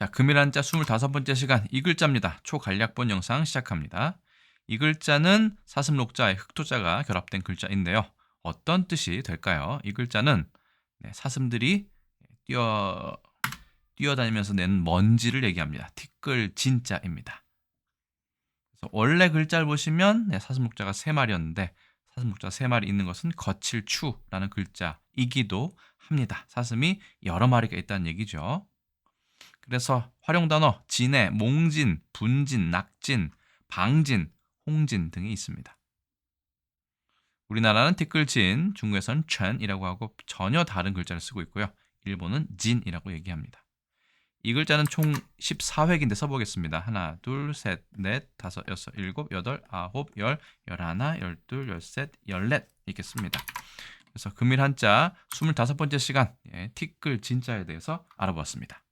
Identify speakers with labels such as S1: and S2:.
S1: 자, 금일 한자 25번째 시간 이 글자입니다. 초간략본 영상 시작합니다. 이 글자는 사슴록자에 흑토자가 결합된 글자인데요. 어떤 뜻이 될까요? 이 글자는 네, 사슴들이 뛰어 뛰어다니면서 내는 먼지를 얘기합니다. 티끌 진자입니다. 그래서 원래 글자를 보시면 네, 사슴목자가 세 마리였는데 사슴목자 세 마리 있는 것은 거칠추라는 글자이기도 합니다. 사슴이 여러 마리가 있다는 얘기죠. 그래서 활용 단어 진해, 몽진, 분진, 낙진, 방진, 홍진 등이 있습니다. 우리나라는 티끌진, 중국에서는 첸이라고 하고 전혀 다른 글자를 쓰고 있고요. 일본은 진이라고 얘기합니다. 이 글자는 총 14획인데 써보겠습니다. 하나, 둘, 셋, 넷, 다섯, 여섯, 일곱, 여덟, 아홉, 열, 열하나, 열둘, 열셋, 열넷 이렇게 씁니다. 그래서 금일 한자 25번째 시간 예, 티끌 진자에 대해서 알아보았습니다.